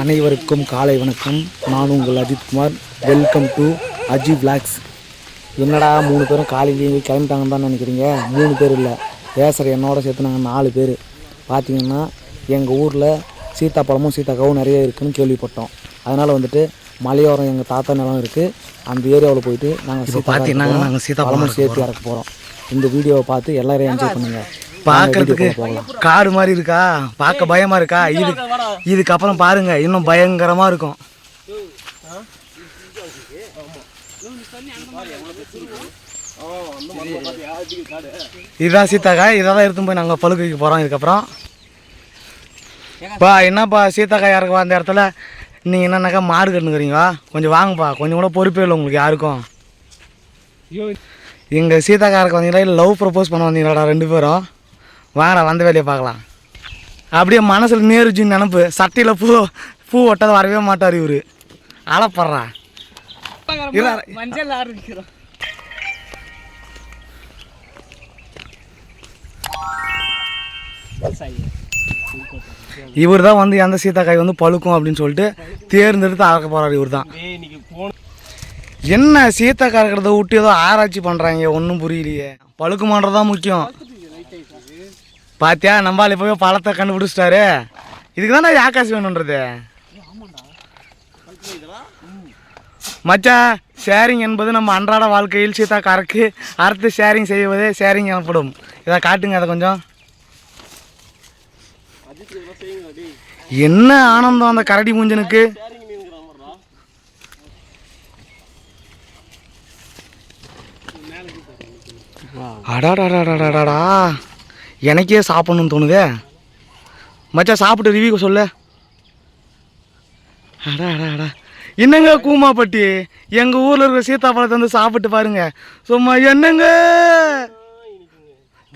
அனைவருக்கும் காலை வணக்கம். நான் உங்கள் Ajithkumar welcome to Aji vlogs என்னடா மூணு பேரும் காலையிலேயே கிளம்பிட்டாங்கன்னு தான் நினைக்கிறீங்க? மூணு பேர் இல்லை. பேசுகிற என்னோட சேர்த்து நாங்கள் நாலு பேர். பார்த்தீங்கன்னா எங்கள் ஊரில் சீத்தாப்பழமும் சீத்தாக்காவும் நிறைய இருக்குன்னு கேள்விப்பட்டோம். அதனால் வந்துட்டு மலையோரம் எங்கள் தாத்தா நிலம் இருக்குது அந்த ஏரியாவில் போயிட்டு நாங்கள் பார்த்தீங்கன்னா நாங்கள் சீத்தாப்பழம் பழமும் சேர்த்து இறக்க போகிறோம் இந்த வீடியோவை பார்த்து எல்லாரையும் என்ஜாய் பண்ணுங்கள் பார்க்கறதுக்கு காடு மாதிரி இருக்கா? பார்க்க பயமா இருக்கா? இது இதுக்கப்புறம் பாருங்க இன்னும் பயங்கரமா இருக்கும். இதுதான் சீத்தாக்காய் இதான் எடுத்து போய் நாங்கள் பழுக்க வைக்க போகிறோம் இதுக்கப்புறம். பா என்னப்பா சீத்தாக்காய் இறக்க அந்த இடத்துல? நீங்கள் என்னன்னாக்கா மாடு கட்டுனுக்குறீங்க? கொஞ்சம் வாங்கப்பா கொஞ்சம் கூட பொறுப்பே இல்லை உங்களுக்கு யாருக்கும். இங்கே சீதாக்கா இருக்க வந்தீங்களா? இல்லை லவ் ப்ரப்போஸ் பண்ண வந்தீங்களாடா ரெண்டு பேரும்? வாங்கடா வந்த வேலையை பார்க்கலாம். அப்படியே மனசில் நேருஜின்னு நினப்பு சட்டையில் பூ பூ ஒட்டாத வரவே மாட்டார் இவர். அழப்படுறா மஞ்சள் ஆரம்பிக்கிறோம். இவர் தான் வந்து எந்த சீதாக்காய் வந்து பழுக்கும் அப்படின்னு சொல்லிட்டு தேர்ந்தெடுத்து அறக்க போகிறார் இவர் தான். என்ன சீத்தாக்காய் இருக்கிறத விட்டு ஏதோ ஆராய்ச்சி பண்ணுறாங்க ஒன்றும் புரியலையே. பழுக்குமான்றது தான் முக்கியம். பாத்தியா? நம்பால் இப்போவே பழத்தை கண்டுபிடிச்சிட்டாரு. இதுக்கு தானே ஆகாஷ் வேணுன்றது மச்சான் ஷேரிங் என்பது நம்ம அன்றாட வாழ்க்கையில் சீத்தாக்காரக்கு அறுத்து ஷேரிங் செய்வதே ஷேரிங் எனப்படும். இதை காட்டுங்க அதை கொஞ்சம். என்ன ஆனந்தம் அந்த கரடி மூஞ்சனுக்கு? அடாடாடாடாடாடா. எனக்கே சாப்பிடணும்னு தோணுதே. மச்சான் சாப்பிட்டு ரிவ்யூ சொல்லு. அடா அடா அடா. என்னங்க கூமாப்பட்டி? எங்கள் ஊரில் இருக்கிற சீத்தாப்பழத்தை வந்து சாப்பிட்டு பாருங்க. சும்மா என்னங்க?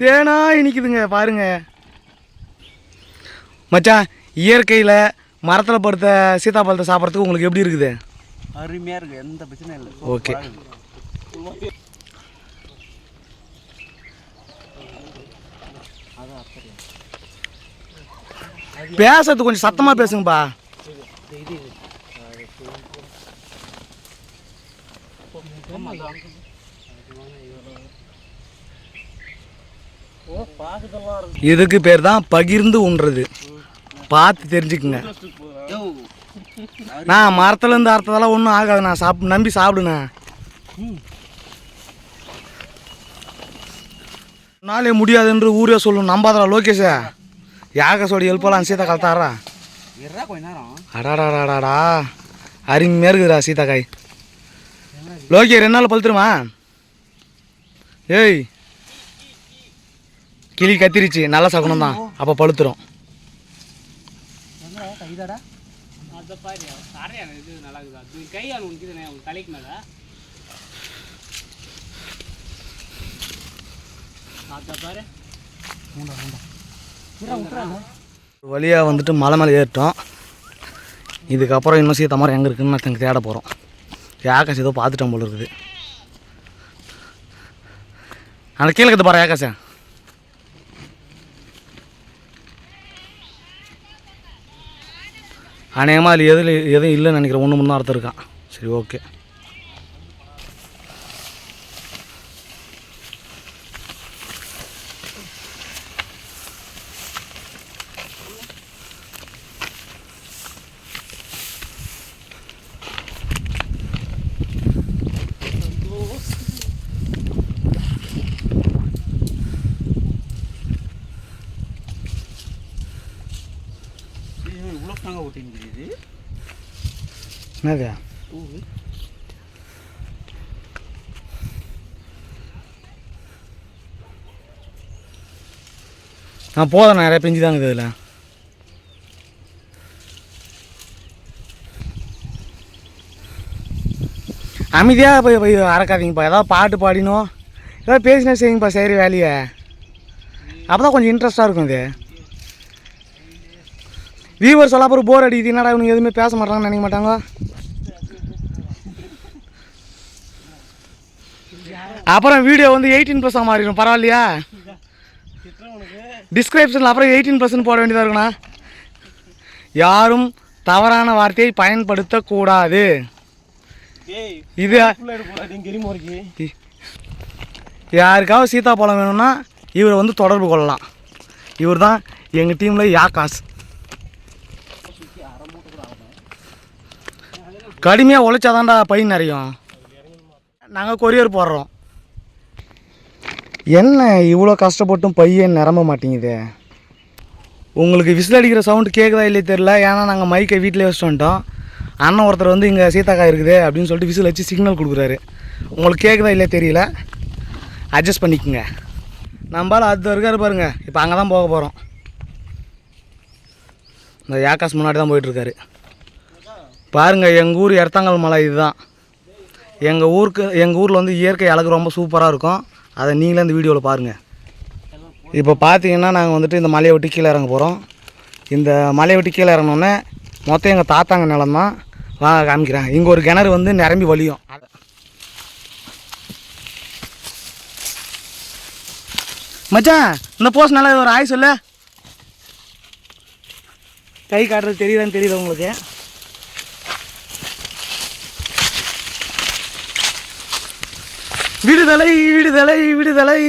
தேனா இனிக்குதுங்க பாருங்க. மச்சான் இயற்கையில் மரத்தில் படுத்த சீத்தாப்பழத்தை சாப்பிட்றதுக்கு உங்களுக்கு எப்படி இருக்குது? அருமையா இருக்கு எந்த பிரச்சனையும் இல்லை. ஓகே பேசுறது கொஞ்சம் சத்தமா பேசுங்கப்பா. இதுக்கு பேர் தான் பகிர்ந்து உண்றது. பார்த்து தெரிஞ்சுக்குங்க. நான் மரத்துலேருந்து அறுத்ததெல்லாம் ஒன்றும் ஆகாது நான் சாப் நம்பி சாப்பிடுண்ணே நாளே முடியாதுன்று ஊரே சொல்லணும் நம்பாதடா லோகேஷா. யாகசோட ஹெல்ப்பெல்லாம் சீதா கலத்தாரா அடாடாடாடாடா. அருமையாக இருக்குதுடா சீதாக்காய் லோகே ரெண்டு நாள் பழுத்துருமா? ஏய். கிளி கத்திரிச்சு. நல்லா சகுனம் தான். அப்போ பழுத்துரும். என்னடா கைதாடா? அதை பாரு தரையான இது நல்லா இருக்குதா. அது கையால் உனக்கு தலைக்கு மேலே? ஒரு வழியாக வந்துட்டு மலை மேலே ஏறிட்டோம். இதுக்கப்புறம் இன்னும் சீத்த மரம் எங்கே இருக்குன்னு நான் தேட போகிறோம் ஆகாஷ் ஏதோ பார்த்துட்டோம் போல இருக்குது. அந்த கீழே இருக்குது பாரு ஆகாஷா. அநேகமாக அதில் எதில் எதுவும் இல்லைன்னு நினைக்கிறேன். ஒன்று முன்னே அர்த்தம் இருக்கான் சரி ஓகே. இவ்வளோ தாங்க ஓட்டின்னு என்னது? நான் போதும் நிறைய பெஞ்சு தாங்க இதில். அமைதியாக போய் போய் அறக்காதீங்கப்பா ஏதாவது பாட்டு பாடினோம். ஏதாவது பேசினா செய்யுங்கப்பா செய்கிற வேலையை. அப்போ தான் கொஞ்சம் இன்ட்ரெஸ்ட்டாக இருக்கும் இது. வியூவர் சொல்ல அப்புறம் போர் அடிக்குது. என்னடா இவனுங்க எதுவுமே பேச மாட்டாங்கன்னு நினைக்க மாட்டாங்க? அப்புறம் வீடியோ வந்து எயிட்டீன் ப்ளஸ் மாறிடும் பரவாயில்லையா? டிஸ்கிரிப்ஷனில் அப்புறம் எயிட்டீன் பர்சன்ட் போட வேண்டியதாக இருக்குண்ணா. யாரும் தவறான வார்த்தையை பயன்படுத்தக்கூடாது. இது யாருக்காவது சீதாப்பழம் வேணும்னா இவரை வந்து தொடர்பு கொள்ளலாம். இவர் தான் எங்கள் டீமில் யாக்காஸ் கடுமையாக உழைச்சாதான்டா பையன் நிறையும். நாங்கள் கொரியர் போடுறோம். என்ன இவ்வளோ கஷ்டப்பட்டும் பையன் நிரம்ப மாட்டேங்குது? உங்களுக்கு விசில் அடிக்கிற சவுண்டு கேட்குதா இல்லையே தெரில ஏன்னா நாங்கள் மைக்கை வீட்டிலே வச்சுட்டு வந்துட்டோம். அண்ணன் ஒருத்தர் வந்து இங்கே சீதாக்காய் இருக்குது அப்படின்னு சொல்லிட்டு விசில் வச்சு சிக்னல் கொடுக்குறாரு. உங்களுக்கு கேட்குதா இல்லையே தெரியல. அட்ஜஸ்ட் பண்ணிக்கோங்க. நம்மளால் அது இருக்காரு பாருங்க. இப்போ அங்கே தான் போக போகிறோம் இந்த யாக்காஸ் முன்னாடி தான் போயிட்டுருக்காரு பாருங்கள் எங்கள் ஊர் எர்த்தங்கல் மலை இதுதான். எங்கள் ஊருக்கு எங்கள் ஊரில் வந்து இயற்கை அழகு ரொம்ப சூப்பராக இருக்கும். அதை நீங்களே இந்த வீடியோவில் பாருங்கள் இப்போ பார்த்தீங்கன்னா நாங்கள் வந்துட்டு இந்த மலையை விட்டு கீழே இறங்க போகிறோம் இந்த மலையை விட்டு கீழே இறங்கினோடனே மொத்தம் எங்கள் தாத்தாங்க நிலம் தான். வாங்க காமிக்கிறேன். இங்கே ஒரு கிணறு வந்து நிரம்பி வலியும் மச்சான் இந்த போஸ்ட் நல்லா ஒரு ஆய் சொல்லு. கை காட்டுறது தெரியுதான்னு தெரியுது உங்களுக்கு? விடுதலை விடுதலை விடுதலை.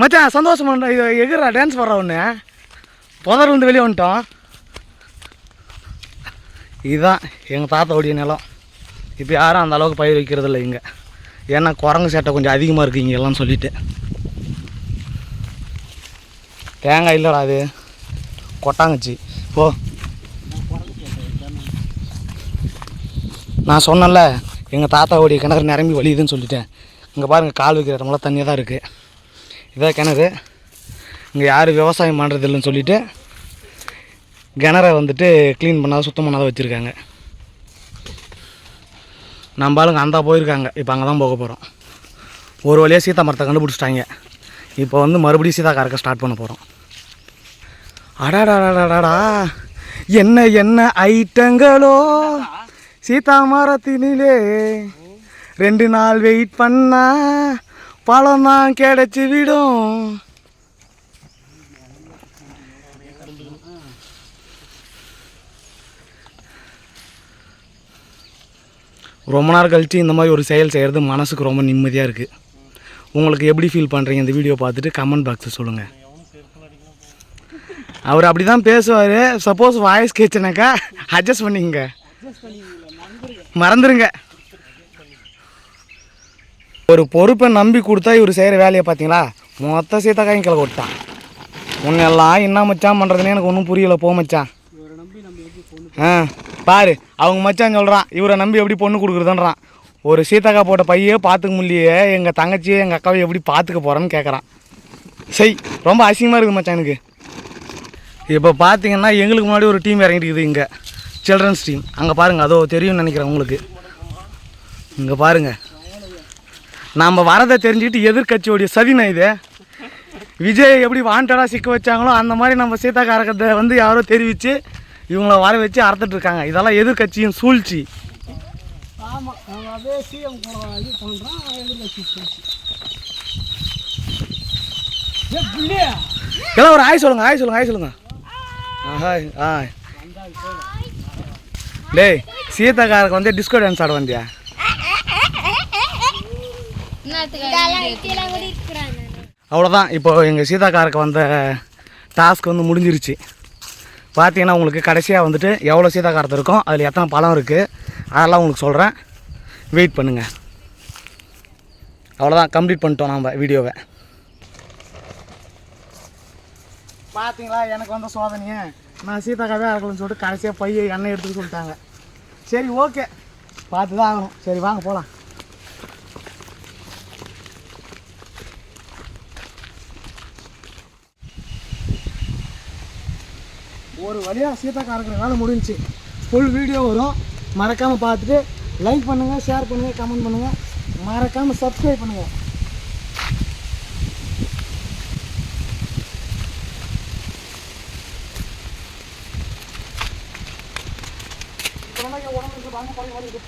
மச்சான் சந்தோஷம் பண்ண இது எகிறா டான்ஸ் போடுற ஒன்று புதர் வந்து வெளியே வந்துட்டோம் இதுதான் எங்கள் தாத்தாவுடைய நிலம். இப்போ யாரும் அந்த அளவுக்கு பயிர் வைக்கிறது இல்லை இங்கே. ஏன்னா குரங்கு சேட்டை கொஞ்சம் அதிகமாக இருக்குது இங்கே எல்லாம் சொல்லிட்டு. தேங்காய் இல்லைடா அது. கொட்டாங்கச்சி. போ. நான் சொன்னேன்ல எங்கள் தாத்தாவுடைய கிணறு நிரம்பி வலியுதுன்னு சொல்லிட்டேன். இங்கே பாருங்கள் கால் வைக்கிற இடமெல்லாம் தண்ணியாக தான் இருக்குது இதான் கிணறு. இங்கே யாரும் விவசாயம் பண்ணுறது இல்லைன்னு சொல்லிட்டு கிணறை வந்துட்டு க்ளீன் பண்ணாத சுத்தம் பண்ணாத வச்சுருக்காங்க. நம்ம ஆளுங்க அந்த போயிருக்காங்க. இப்போ அங்கே தான் போக போகிறோம் ஒரு வழியாக சீதா மரத்தை கண்டுபிடிச்சிட்டாங்க. இப்போ வந்து மறுபடியும் சீதா கறக்க ஸ்டார்ட் பண்ண போகிறோம் அடாடாடாடாடா என்ன என்ன ஐட்டங்களோ? சீதா மரத்தினிலே ரெண்டு நாள் வெயிட் பண்ணா பழம் தான் கிடைச்சி விடும். ரொம்ப நேரம் கழித்து இந்த மாதிரி ஒரு செயல் செய்கிறது மனசுக்கு ரொம்ப நிம்மதியாக இருக்குது உங்களுக்கு எப்படி ஃபீல் பண்ணுறீங்க இந்த வீடியோ பார்த்துட்டு கமெண்ட் பாக்ஸில் சொல்லுங்கள் அவர் அப்படி தான் பேசுவார். சப்போஸ் வாய்ஸ் கேச்சுனாக்கா அட்ஜஸ்ட் பண்ணிக்கங்க. மறந்துடுங்க ஒரு பொறுப்பை நம்பி கொடுத்தா இவர் செய்கிற வேலையை பார்த்தீங்களா? மொத்த சீத்தாக்காயும் கிளை விட்டான் உன்னெல்லாம் என்ன மச்சான் பண்ணுறதுன்னு எனக்கு ஒன்றும் புரியல போ மச்சான். ஆ பாரு அவங்க மச்சான் சொல்கிறான் இவரை நம்பி எப்படி பொண்ணு கொடுக்குறதுன்றான். ஒரு சீதாக்கா போட்ட பையே பார்த்துக்க முடியலையே எங்கள் தங்கச்சியை எங்கள் அக்காவை எப்படி பார்த்துக்க போகிறேன்னு கேட்குறான் செய் ரொம்ப அசிங்கமாக இருக்குது மச்சான் எனக்கு. இப்போ பார்த்தீங்கன்னா எங்களுக்கு முன்னாடி ஒரு டீம் இறங்கிட்டு இங்கே. சில்ட்ரன்ஸ் டீம் அங்கே பாருங்கள் அதோ தெரியும்னு நினைக்கிறேன் உங்களுக்கு. இங்கே பாருங்கள் நாம் வரதை தெரிஞ்சுக்கிட்டு எதிர்கட்சியோடைய சதினா இது? விஜய் எப்படி வாண்டடாக சிக்க வச்சாங்களோ அந்த மாதிரி நம்ம சீதாக்காரகத்தை வந்து யாரோ தெரிவித்து இவங்கள வர வச்சு அறுத்துட்டு இருக்காங்க. இதெல்லாம் எதிர்கட்சியின் சூழ்ச்சி. எல்லாம் ஒரு ஆய் சொல்லுங்க ஆய் சொல்லுங்க ஆய் சொல்லுங்க. ஆஹாய் ஆய். டேய் சீதாக்காரக்கு வந்து டிஸ்கோ டான்ஸ் ஆட வந்தியா? அவ்வளோதான் இப்போ எங்கள் சீதாக்காருக்கு வந்த டாஸ்க் வந்து முடிஞ்சிருச்சு. பார்த்தீங்கன்னா உங்களுக்கு கடைசியாக வந்துட்டு எவ்வளோ சீதாக்காரத்து இருக்கும் அதில் எத்தனை பழம் இருக்குது அதெல்லாம் உங்களுக்கு சொல்கிறேன் வெயிட் பண்ணுங்கள் அவ்வளோதான் கம்ப்ளீட் பண்ணிட்டோம் நம்ம வீடியோவை. பார்த்தீங்களா எனக்கு வந்த சோதனையே? நான் சீதாக்காவே இருக்கணும்னு சொல்லிட்டு கடைசியாக பையை எண்ணெய் எடுத்துக்க சொல்லிட்டாங்க. சரி ஓகே பார்த்து தான் ஆகணும். சரி வாங்க போகலாம் ஒரு வழியாக சீதாக்கா இருக்கிற வேலை முடிஞ்சுச்சு. ஃபுல் வீடியோ வரும். மறக்காமல் பார்த்துட்டு லைக் பண்ணுங்கள் ஷேர் பண்ணுங்கள் கமெண்ட் பண்ணுங்கள் மறக்காமல் சப்ஸ்கிரைப் பண்ணுங்கள் உடம்புக்கு வாங்க இருக்குது